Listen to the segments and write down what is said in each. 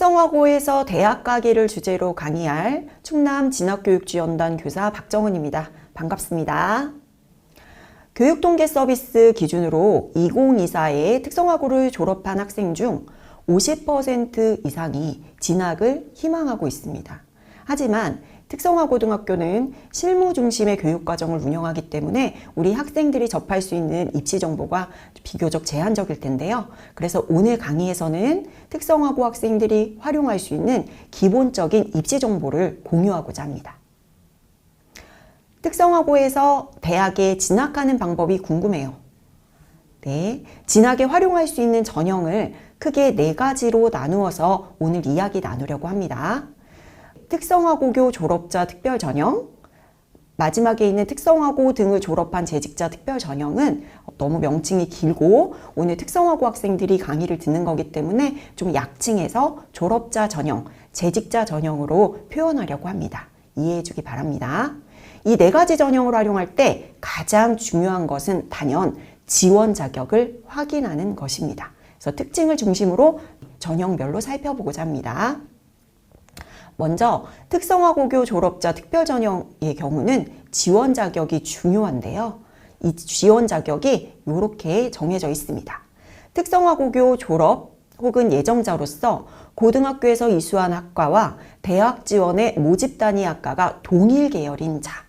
특성화고에서 대학 가기를 주제로 강의할 충남 진학교육지원단 교사 박정은입니다. 반갑습니다. 교육통계 서비스 기준으로 2024에 특성화고를 졸업한 학생 중 50% 이상이 진학을 희망하고 있습니다. 하지만 특성화 고등학교는 실무 중심의 교육 과정을 운영하기 때문에 우리 학생들이 접할 수 있는 입시 정보가 비교적 제한적일 텐데요. 그래서 오늘 강의에서는 특성화고 학생들이 활용할 수 있는 기본적인 입시 정보를 공유하고자 합니다. 특성화고에서 대학에 진학하는 방법이 궁금해요. 네, 진학에 활용할 수 있는 전형을 크게 네 가지로 나누어서 오늘 이야기 나누려고 합니다. 특성화고교 졸업자 특별 전형, 마지막에 있는 특성화고 등을 졸업한 재직자 특별 전형은 너무 명칭이 길고 오늘 특성화고 학생들이 강의를 듣는 거기 때문에 좀 약칭해서 졸업자 전형, 재직자 전형으로 표현하려고 합니다. 이해해 주기 바랍니다. 이 네 가지 전형을 활용할 때 가장 중요한 것은 단연 지원 자격을 확인하는 것입니다. 그래서 특징을 중심으로 전형별로 살펴보고자 합니다. 먼저 특성화 고교 졸업자 특별 전형의 경우는 지원 자격이 중요한데요. 이 지원 자격이 이렇게 정해져 있습니다. 특성화 고교 졸업 혹은 예정자로서 고등학교에서 이수한 학과와 대학 지원의 모집 단위 학과가 동일 계열인 자.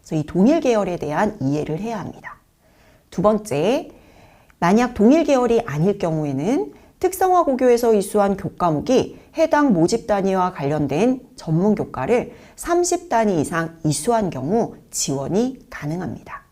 그래서 이 동일 계열에 대한 이해를 해야 합니다. 두 번째, 만약 동일 계열이 아닐 경우에는 특성화 고교에서 이수한 교과목이 해당 모집 단위와 관련된 전문 교과를 30단위 이상 이수한 경우 지원이 가능합니다.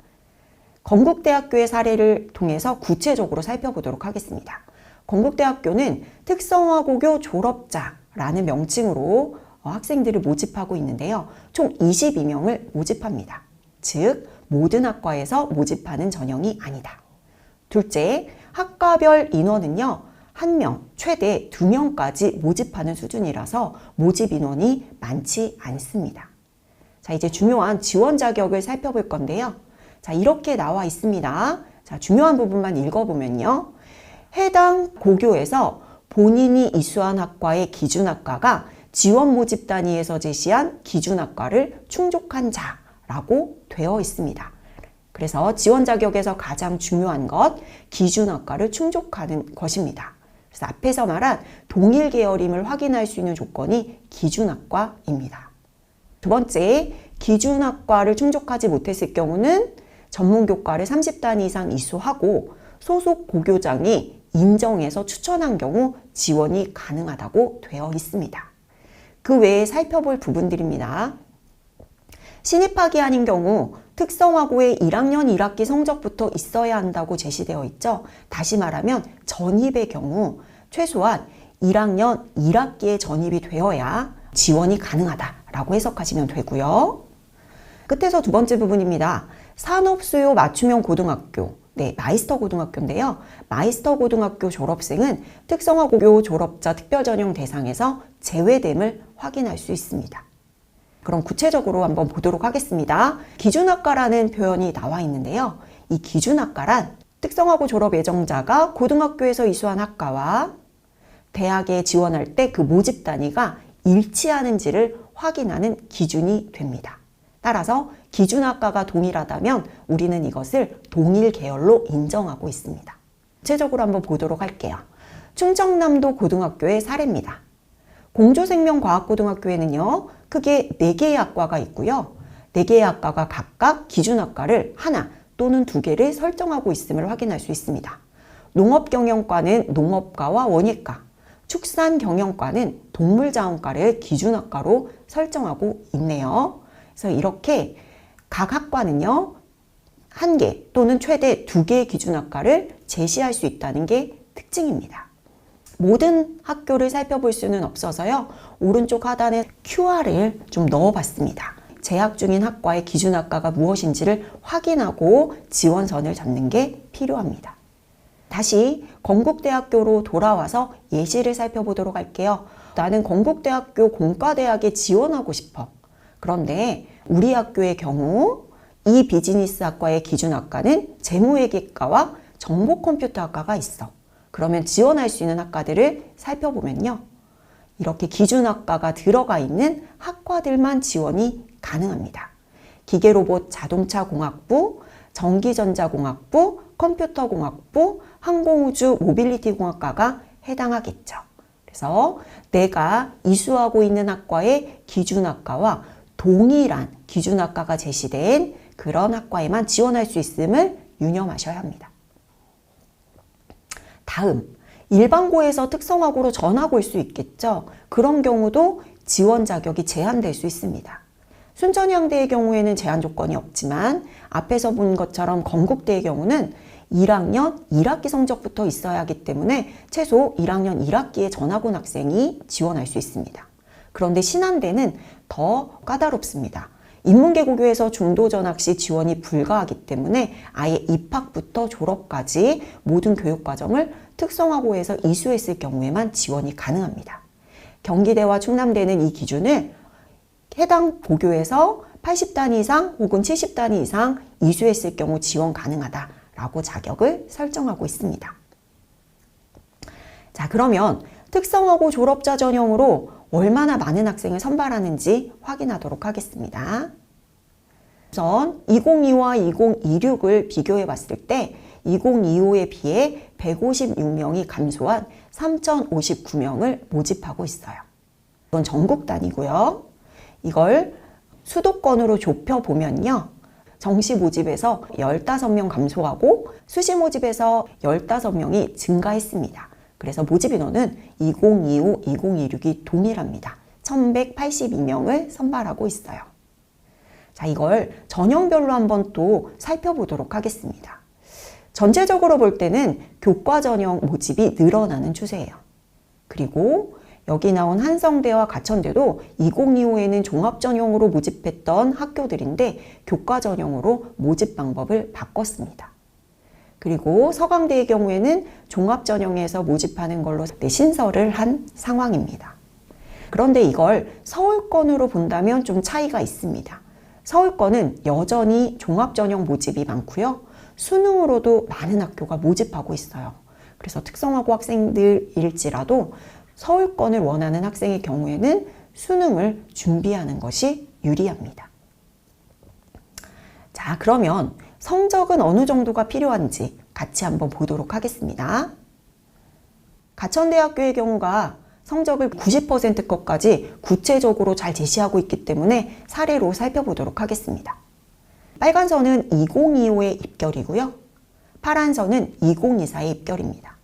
건국대학교의 사례를 통해서 구체적으로 살펴보도록 하겠습니다. 건국대학교는 특성화고교 졸업자라는 명칭으로 학생들을 모집하고 있는데요. 총 22명을 모집합니다. 즉, 모든 학과에서 모집하는 전형이 아니다. 둘째, 학과별 인원은요. 한 명, 최대 두 명까지 모집하는 수준이라서 모집 인원이 많지 않습니다. 자, 이제 중요한 지원 자격을 살펴볼 건데요. 자, 이렇게 나와 있습니다. 자, 중요한 부분만 읽어보면요. 해당 고교에서 본인이 이수한 학과의 기준학과가 지원 모집 단위에서 제시한 기준학과를 충족한 자라고 되어 있습니다. 그래서 지원 자격에서 가장 중요한 것, 기준학과를 충족하는 것입니다. 그래서 앞에서 말한 동일 계열임을 확인할 수 있는 조건이 기준학과입니다. 두 번째, 기준학과를 충족하지 못했을 경우는 전문교과를 30단위 이상 이수하고 소속 고교장이 인정해서 추천한 경우 지원이 가능하다고 되어 있습니다. 그 외에 살펴볼 부분들입니다. 신입학이 아닌 경우 특성화고의 1학년 1학기 성적부터 있어야 한다고 제시되어 있죠. 다시 말하면 전입의 경우 최소한 1학년 1학기에 전입이 되어야 지원이 가능하다라고 해석하시면 되고요. 끝에서 두 번째 부분입니다. 산업수요 맞춤형 고등학교, 네, 마이스터 고등학교인데요. 마이스터 고등학교 졸업생은 특성화고교 졸업자 특별전형 대상에서 제외됨을 확인할 수 있습니다. 그럼 구체적으로 한번 보도록 하겠습니다. 기준학과라는 표현이 나와 있는데요. 이 기준학과란 특성화고 졸업 예정자가 고등학교에서 이수한 학과와 대학에 지원할 때 그 모집 단위가 일치하는지를 확인하는 기준이 됩니다. 따라서 기준학과가 동일하다면 우리는 이것을 동일 계열로 인정하고 있습니다. 구체적으로 한번 보도록 할게요. 충청남도 고등학교의 사례입니다. 공조생명과학고등학교에는요, 크게 4개의 학과가 있고요. 4개의 학과가 각각 기준학과를 하나 또는 두 개를 설정하고 있음을 확인할 수 있습니다. 농업경영과는 농업과와 원예과, 축산경영과는 동물자원과를 기준학과로 설정하고 있네요. 그래서 이렇게 각 학과는요, 한 개 또는 최대 두 개의 기준학과를 제시할 수 있다는 게 특징입니다. 모든 학교를 살펴볼 수는 없어서요. 오른쪽 하단에 QR을 좀 넣어봤습니다. 재학 중인 학과의 기준 학과가 무엇인지를 확인하고 지원선을 잡는 게 필요합니다. 다시 건국대학교로 돌아와서 예시를 살펴보도록 할게요. 나는 건국대학교 공과대학에 지원하고 싶어. 그런데 우리 학교의 경우 이 비즈니스 학과의 기준 학과는 재무회계과와 정보컴퓨터학과가 있어. 그러면 지원할 수 있는 학과들을 살펴보면요. 이렇게 기준 학과가 들어가 있는 학과들만 지원이 가능합니다. 기계로봇 자동차공학부, 전기전자공학부, 컴퓨터공학부, 항공우주 모빌리티공학과가 해당하겠죠. 그래서 내가 이수하고 있는 학과의 기준학과와 동일한 기준학과가 제시된 그런 학과에만 지원할 수 있음을 유념하셔야 합니다. 다음, 일반고에서 특성화고로 전학 올 수 있겠죠. 그런 경우도 지원 자격이 제한될 수 있습니다. 순천향대의 경우에는 제한 조건이 없지만 앞에서 본 것처럼 건국대의 경우는 1학년 1학기 성적부터 있어야 하기 때문에 최소 1학년 1학기에 전학 온 학생이 지원할 수 있습니다. 그런데 신한대는 더 까다롭습니다. 인문계 고교에서 중도 전학 시 지원이 불가하기 때문에 아예 입학부터 졸업까지 모든 교육 과정을 특성화고에서 이수했을 경우에만 지원이 가능합니다. 경기대와 충남대는 이 기준을 해당 고교에서 80단 이상 혹은 70단 이상 이수했을 경우 지원 가능하다라고 자격을 설정하고 있습니다. 자, 그러면 특성화고 졸업자 전형으로 얼마나 많은 학생을 선발하는지 확인하도록 하겠습니다. 우선 2025와 2026을 비교해 봤을 때 2025에 비해 156명이 감소한 3,059명을 모집하고 있어요. 이건 전국 단위고요. 이걸 수도권으로 좁혀 보면요. 정시 모집에서 15명 감소하고 수시 모집에서 15명이 증가했습니다. 그래서 모집 인원은 2025, 2026이 동일합니다. 1182명을 선발하고 있어요. 자, 이걸 전형별로 한번 또 살펴보도록 하겠습니다. 전체적으로 볼 때는 교과 전형 모집이 늘어나는 추세예요. 그리고 여기 나온 한성대와 가천대도 2025에는 종합 전형으로 모집했던 학교들인데 교과 전형으로 모집 방법을 바꿨습니다. 그리고 서강대의 경우에는 종합 전형에서 모집하는 걸로 신설을 한 상황입니다. 그런데 이걸 서울권으로 본다면 좀 차이가 있습니다. 서울권은 여전히 종합 전형 모집이 많고요. 수능으로도 많은 학교가 모집하고 있어요. 그래서 특성화고 학생들일지라도 서울권을 원하는 학생의 경우에는 수능을 준비하는 것이 유리합니다. 자, 그러면 성적은 어느 정도가 필요한지 같이 한번 보도록 하겠습니다. 가천대학교의 경우가 성적을 90% 것까지 구체적으로 잘 제시하고 있기 때문에 사례로 살펴보도록 하겠습니다. 빨간 선은 2025의 입결이고요. 파란 선은 2024의 입결입니다.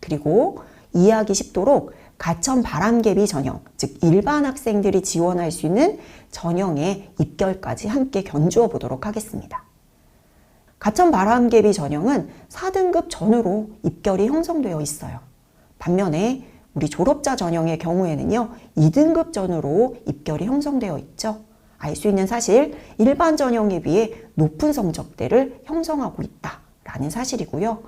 그리고 이해하기 쉽도록 가천 바람개비 전형, 즉 일반 학생들이 지원할 수 있는 전형의 입결까지 함께 견주어 보도록 하겠습니다. 가천 바람개비 전형은 4등급 전후로 입결이 형성되어 있어요. 반면에 우리 졸업자 전형의 경우에는요, 2등급 전후로 입결이 형성되어 있죠. 알 수 있는 사실, 일반 전형에 비해 높은 성적대를 형성하고 있다라는 사실이고요.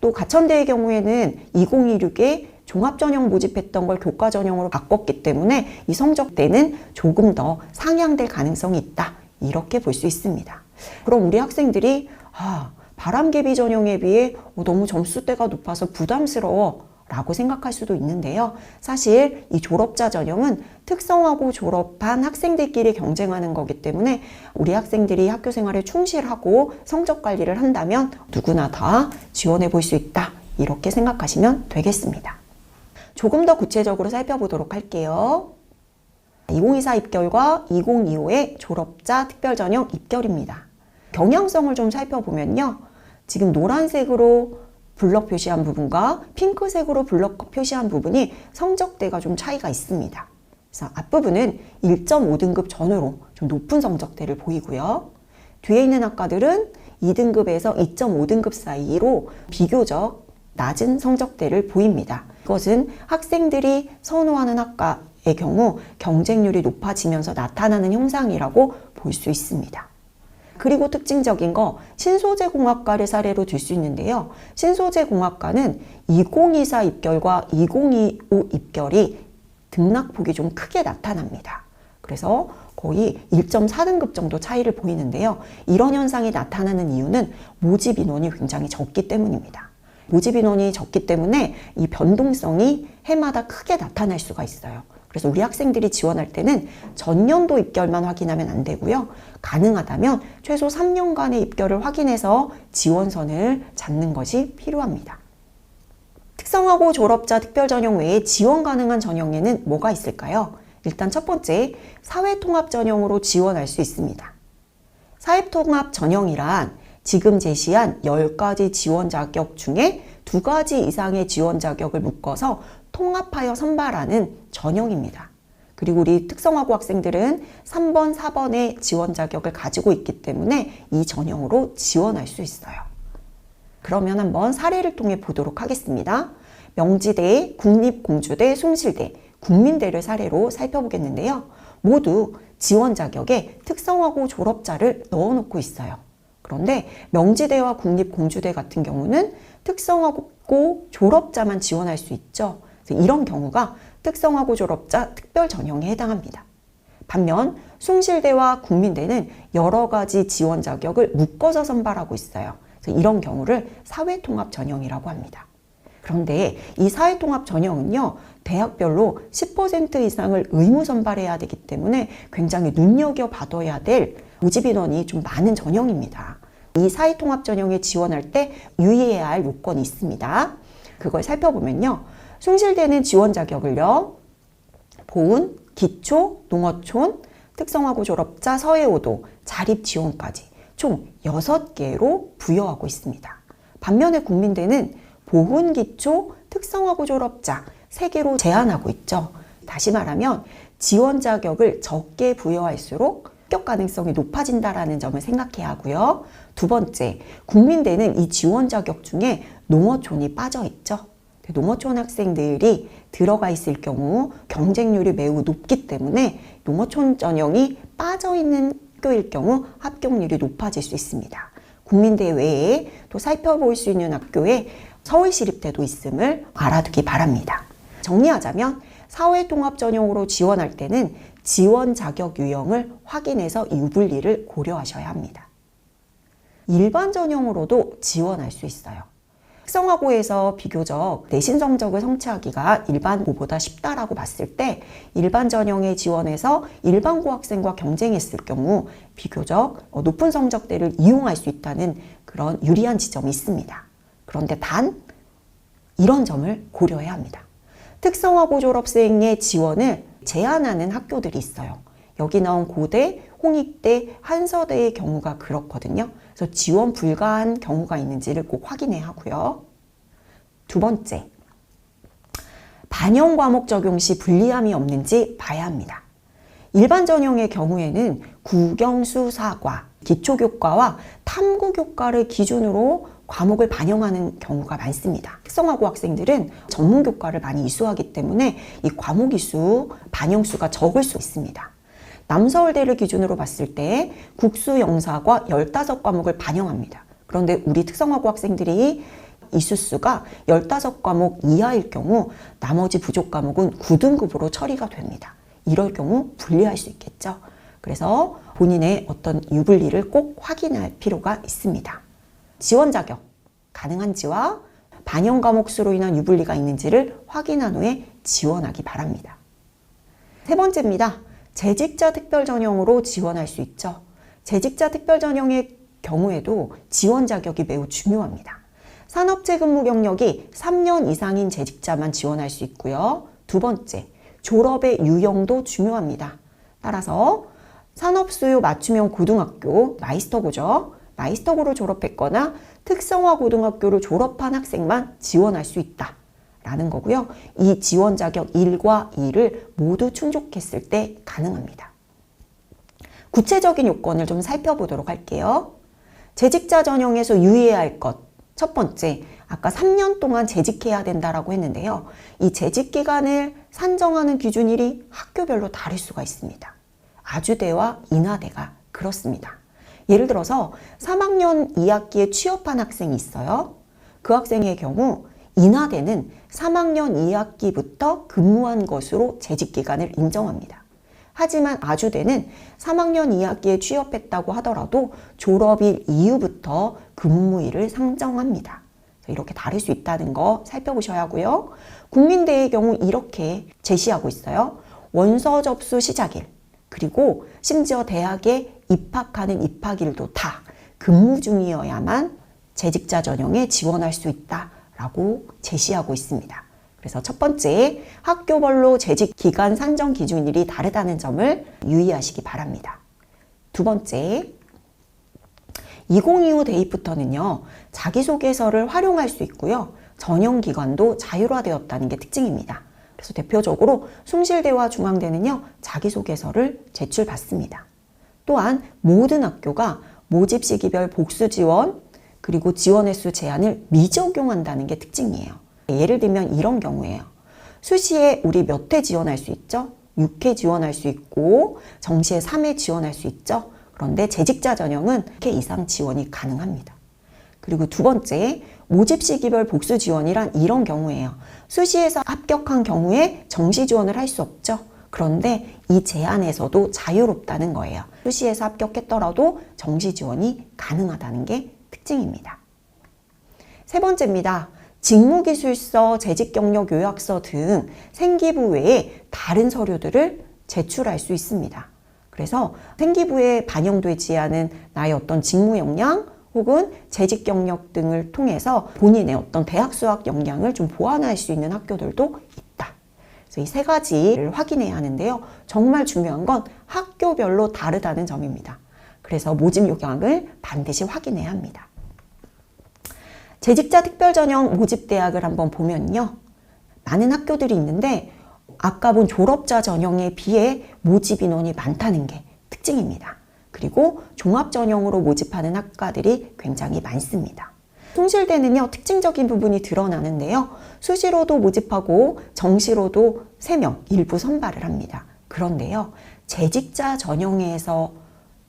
또 가천대의 경우에는 2026에 종합전형 모집했던 걸 교과전형으로 바꿨기 때문에 이 성적대는 조금 더 상향될 가능성이 있다. 이렇게 볼 수 있습니다. 그럼 우리 학생들이 아, 바람개비 전형에 비해 어, 너무 점수대가 높아서 부담스러워 라고 생각할 수도 있는데요. 사실 이 졸업자 전형은 특성화고 졸업한 학생들끼리 경쟁하는 거기 때문에 우리 학생들이 학교 생활에 충실하고 성적 관리를 한다면 누구나 다 지원해 볼 수 있다. 이렇게 생각하시면 되겠습니다. 조금 더 구체적으로 살펴보도록 할게요. 2024 입결과 2025의 졸업자 특별 전형 입결입니다. 경향성을 좀 살펴보면요. 지금 노란색으로 블럭 표시한 부분과 핑크색으로 블럭 표시한 부분이 성적대가 좀 차이가 있습니다. 그래서 앞부분은 1.5등급 전후로 좀 높은 성적대를 보이고요. 뒤에 있는 학과들은 2등급에서 2.5등급 사이로 비교적 낮은 성적대를 보입니다. 이것은 학생들이 선호하는 학과의 경우 경쟁률이 높아지면서 나타나는 현상이라고 볼 수 있습니다. 그리고 특징적인 거 신소재 공학과를 사례로 들 수 있는데요. 신소재 공학과는 2024 입결과 2025 입결이 등락폭이 좀 크게 나타납니다. 그래서 거의 1.4등급 정도 차이를 보이는데요. 이런 현상이 나타나는 이유는 모집 인원이 굉장히 적기 때문입니다. 모집 인원이 적기 때문에 이 변동성이 해마다 크게 나타날 수가 있어요. 그래서 우리 학생들이 지원할 때는 전년도 입결만 확인하면 안 되고요. 가능하다면 최소 3년간의 입결을 확인해서 지원선을 잡는 것이 필요합니다. 특성화고 졸업자 특별 전형 외에 지원 가능한 전형에는 뭐가 있을까요? 일단 첫 번째, 사회통합 전형으로 지원할 수 있습니다. 사회통합 전형이란 지금 제시한 10가지 지원 자격 중에 두 가지 이상의 지원 자격을 묶어서 통합하여 선발하는 전형입니다. 그리고 우리 특성화고 학생들은 3번, 4번의 지원 자격을 가지고 있기 때문에 이 전형으로 지원할 수 있어요. 그러면 한번 사례를 통해 보도록 하겠습니다. 명지대, 국립공주대, 숭실대, 국민대를 사례로 살펴보겠는데요. 모두 지원 자격에 특성화고 졸업자를 넣어놓고 있어요. 그런데 명지대와 국립공주대 같은 경우는 특성화고 졸업자만 지원할 수 있죠. 이런 경우가 특성화고 졸업자 특별 전형에 해당합니다. 반면 숭실대와 국민대는 여러 가지 지원 자격을 묶어서 선발하고 있어요. 이런 경우를 사회통합 전형이라고 합니다. 그런데 이 사회통합 전형은요, 대학별로 10% 이상을 의무 선발해야 되기 때문에 굉장히 눈여겨봐둬야 될 모집 인원이 좀 많은 전형입니다. 이 사회통합 전형에 지원할 때 유의해야 할 요건이 있습니다. 그걸 살펴보면요. 숭실대는 지원 자격을요, 보훈, 기초, 농어촌, 특성화고 졸업자, 서해오도, 자립 지원까지 총 6개로 부여하고 있습니다. 반면에 국민대는 보훈, 기초, 특성화고 졸업자 3개로 제한하고 있죠. 다시 말하면 지원 자격을 적게 부여할수록 합격 가능성이 높아진다라는 점을 생각해야 하고요. 두 번째, 국민대는 이 지원 자격 중에 농어촌이 빠져 있죠. 농어촌 학생들이 들어가 있을 경우 경쟁률이 매우 높기 때문에 농어촌 전형이 빠져 있는 학교일 경우 합격률이 높아질 수 있습니다. 국민대 외에 또 살펴볼 수 있는 학교에 서울시립대도 있음을 알아두기 바랍니다. 정리하자면 사회통합 전형으로 지원할 때는 지원 자격 유형을 확인해서 유불리를 고려하셔야 합니다. 일반 전형으로도 지원할 수 있어요. 특성화고에서 비교적 내신 성적을 성취하기가 일반고보다 쉽다라고 봤을 때 일반 전형에 지원해서 일반고 학생과 경쟁했을 경우 비교적 높은 성적대를 이용할 수 있다는 그런 유리한 지점이 있습니다. 그런데 단 이런 점을 고려해야 합니다. 특성화고 졸업생의 지원을 제한하는 학교들이 있어요. 여기 나온 고대, 홍익대, 한서대의 경우가 그렇거든요. 그래서 지원 불가한 경우가 있는지를 꼭 확인해야 하고요. 두 번째, 반영 과목 적용 시 불리함이 없는지 봐야 합니다. 일반 전형의 경우에는 국영수사과, 기초교과와 탐구교과를 기준으로 과목을 반영하는 경우가 많습니다. 특성화고 학생들은 전문 교과를 많이 이수하기 때문에 이 과목 이수 반영 수가 적을 수 있습니다. 남서울대를 기준으로 봤을 때 국수 영사과 15과목을 반영합니다. 그런데 우리 특성화고 학생들이 이수수가 15과목 이하일 경우 나머지 부족 과목은 9등급으로 처리가 됩니다. 이럴 경우 분리할 수 있겠죠. 그래서 본인의 어떤 유불리를 꼭 확인할 필요가 있습니다. 지원 자격 가능한지와 반영 과목 수로 인한 유불리가 있는지를 확인한 후에 지원하기 바랍니다. 세 번째입니다. 재직자 특별 전형으로 지원할 수 있죠. 재직자 특별 전형의 경우에도 지원 자격이 매우 중요합니다. 산업재 근무 경력이 3년 이상인 재직자만 지원할 수 있고요. 두 번째, 졸업의 유형도 중요합니다. 따라서 산업수요 맞춤형 고등학교 마이스터고죠. 마이스터고를 졸업했거나 특성화 고등학교를 졸업한 학생만 지원할 수 있다. 라는 거고요. 이 지원 자격 1과 2를 모두 충족했을 때 가능합니다. 구체적인 요건을 좀 살펴보도록 할게요. 재직자 전형에서 유의해야 할 것. 첫 번째, 아까 3년 동안 재직해야 된다라고 했는데요. 이 재직 기간을 산정하는 기준일이 학교별로 다를 수가 있습니다. 아주대와 인하대가 그렇습니다. 예를 들어서 3학년 2학기에 취업한 학생이 있어요. 그 학생의 경우 인하대는 3학년 2학기부터 근무한 것으로 재직 기간을 인정합니다. 하지만 아주대는 3학년 2학기에 취업했다고 하더라도 졸업일 이후부터 근무일을 상정합니다. 이렇게 다를 수 있다는 거 살펴보셔야 하고요. 국민대의 경우 이렇게 제시하고 있어요. 원서 접수 시작일, 그리고 심지어 대학에 입학하는 입학일도 다 근무 중이어야만 재직자 전형에 지원할 수 있다라고 제시하고 있습니다. 그래서 첫 번째, 학교별로 재직 기간 산정 기준일이 다르다는 점을 유의하시기 바랍니다. 두 번째, 2025 대입부터는요, 자기소개서를 활용할 수 있고요, 전형 기관도 자율화되었다는 게 특징입니다. 그래서 대표적으로 숭실대와 중앙대는요, 자기소개서를 제출받습니다. 또한 모든 학교가 모집 시기별 복수 지원, 그리고 지원 횟수 제한을 미적용한다는 게 특징이에요. 예를 들면 이런 경우에요. 수시에 우리 몇 회 지원할 수 있죠? 6회 지원할 수 있고 정시에 3회 지원할 수 있죠? 그런데 재직자 전형은 6회 이상 지원이 가능합니다. 그리고 두 번째, 모집 시기별 복수 지원이란 이런 경우예요. 수시에서 합격한 경우에 정시 지원을 할 수 없죠. 그런데 이 제한에서도 자유롭다는 거예요. 수시에서 합격했더라도 정시 지원이 가능하다는 게 특징입니다. 세 번째입니다. 직무기술서, 재직경력 요약서 등 생기부 외에 다른 서류들을 제출할 수 있습니다. 그래서 생기부에 반영되지 않은 나의 어떤 직무 역량 혹은 재직 경력 등을 통해서 본인의 어떤 대학 수학 역량을 좀 보완할 수 있는 학교들도 있다. 그래서 이 세 가지를 확인해야 하는데요. 정말 중요한 건 학교별로 다르다는 점입니다. 그래서 모집 요강을 반드시 확인해야 합니다. 재직자 특별전형 모집 대학을 한번 보면요. 많은 학교들이 있는데 아까 본 졸업자 전형에 비해 모집 인원이 많다는 게 특징입니다. 그리고 종합 전형으로 모집하는 학과들이 굉장히 많습니다. 숭실대는요, 특징적인 부분이 드러나는데요. 수시로도 모집하고 정시로도 3명 일부 선발을 합니다. 그런데요, 재직자 전형에서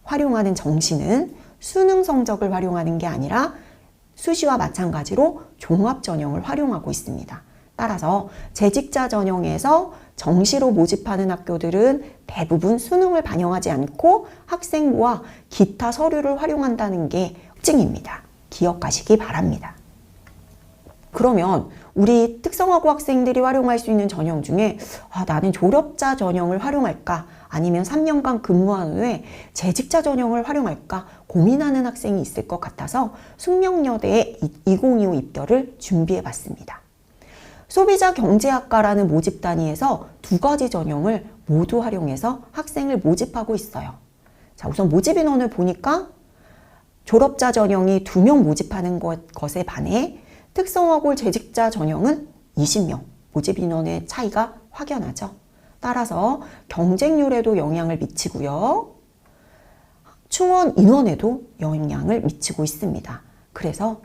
활용하는 정시는 수능 성적을 활용하는 게 아니라 수시와 마찬가지로 종합 전형을 활용하고 있습니다. 따라서 재직자 전형에서 정시로 모집하는 학교들은 대부분 수능을 반영하지 않고 학생부와 기타 서류를 활용한다는 게 특징입니다. 기억하시기 바랍니다. 그러면 우리 특성화고 학생들이 활용할 수 있는 전형 중에 아, 나는 졸업자 전형을 활용할까? 아니면 3년간 근무한 후에 재직자 전형을 활용할까? 고민하는 학생이 있을 것 같아서 숙명여대의 2025 입결을 준비해 봤습니다. 소비자 경제학과라는 모집 단위에서 두 가지 전형을 모두 활용해서 학생을 모집하고 있어요. 자, 우선 모집 인원을 보니까 졸업자 전형이 두명 모집하는 것, 것에 반해 특성화고 재직자 전형은 20명, 모집 인원의 차이가 확연하죠. 따라서 경쟁률에도 영향을 미치고요. 충원 인원에도 영향을 미치고 있습니다. 그래서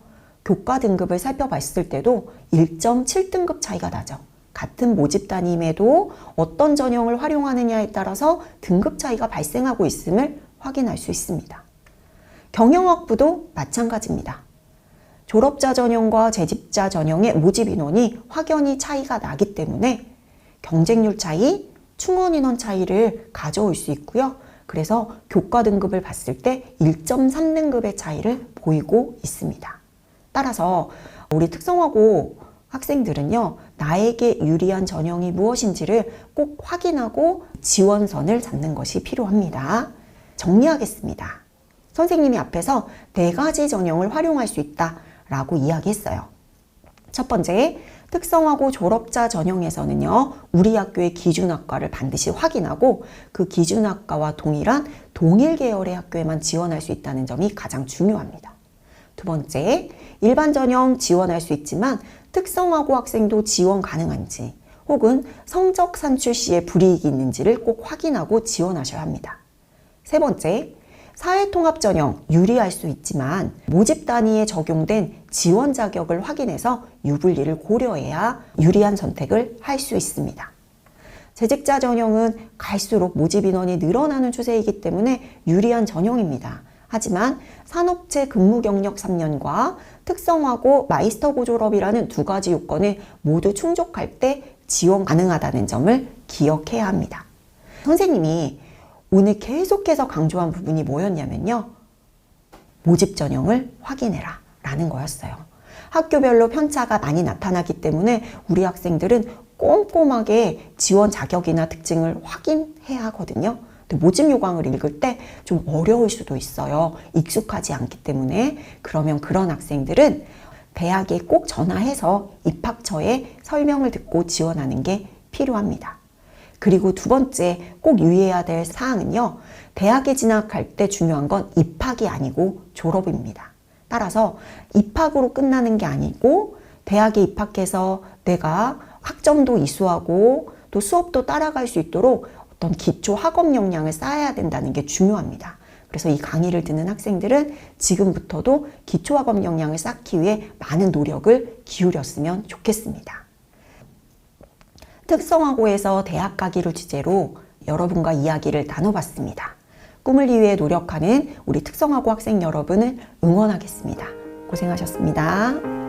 교과 등급을 살펴봤을 때도 1.7등급 차이가 나죠. 같은 모집 단임에도 어떤 전형을 활용하느냐에 따라서 등급 차이가 발생하고 있음을 확인할 수 있습니다. 경영학부도 마찬가지입니다. 졸업자 전형과 재직자 전형의 모집 인원이 확연히 차이가 나기 때문에 경쟁률 차이, 충원 인원 차이를 가져올 수 있고요. 그래서 교과 등급을 봤을 때 1.3등급의 차이를 보이고 있습니다. 따라서 우리 특성화고 학생들은요, 나에게 유리한 전형이 무엇인지를 꼭 확인하고 지원선을 잡는 것이 필요합니다. 정리하겠습니다. 선생님이 앞에서 네 가지 전형을 활용할 수 있다 라고 이야기했어요. 첫 번째, 특성화고 졸업자 전형에서는요, 우리 학교의 기준학과를 반드시 확인하고 그 기준학과와 동일한 동일 계열의 학교에만 지원할 수 있다는 점이 가장 중요합니다. 두 번째, 일반 전형 지원할 수 있지만 특성화고 학생도 지원 가능한지 혹은 성적 산출 시에 불이익이 있는지를 꼭 확인하고 지원하셔야 합니다. 세 번째, 사회통합 전형 유리할 수 있지만 모집 단위에 적용된 지원 자격을 확인해서 유불리를 고려해야 유리한 선택을 할 수 있습니다. 재직자 전형은 갈수록 모집 인원이 늘어나는 추세이기 때문에 유리한 전형입니다. 하지만 산업체 근무 경력 3년과 특성화고 마이스터고 졸업이라는 두 가지 요건을 모두 충족할 때 지원 가능하다는 점을 기억해야 합니다. 선생님이 오늘 계속해서 강조한 부분이 뭐였냐면요. 모집 전형을 확인해라 라는 거였어요. 학교별로 편차가 많이 나타나기 때문에 우리 학생들은 꼼꼼하게 지원 자격이나 특징을 확인해야 하거든요. 모집 요강을 읽을 때 좀 어려울 수도 있어요. 익숙하지 않기 때문에. 그러면 그런 학생들은 대학에 꼭 전화해서 입학처에 설명을 듣고 지원하는 게 필요합니다. 그리고 두 번째 꼭 유의해야 될 사항은요. 대학에 진학할 때 중요한 건 입학이 아니고 졸업입니다. 따라서 입학으로 끝나는 게 아니고 대학에 입학해서 내가 학점도 이수하고 또 수업도 따라갈 수 있도록 어떤 기초 학업 역량을 쌓아야 된다는 게 중요합니다. 그래서 이 강의를 듣는 학생들은 지금부터도 기초 학업 역량을 쌓기 위해 많은 노력을 기울였으면 좋겠습니다. 특성화고에서 대학 가기를 주제로 여러분과 이야기를 나눠봤습니다. 꿈을 위해 노력하는 우리 특성화고 학생 여러분을 응원하겠습니다. 고생하셨습니다.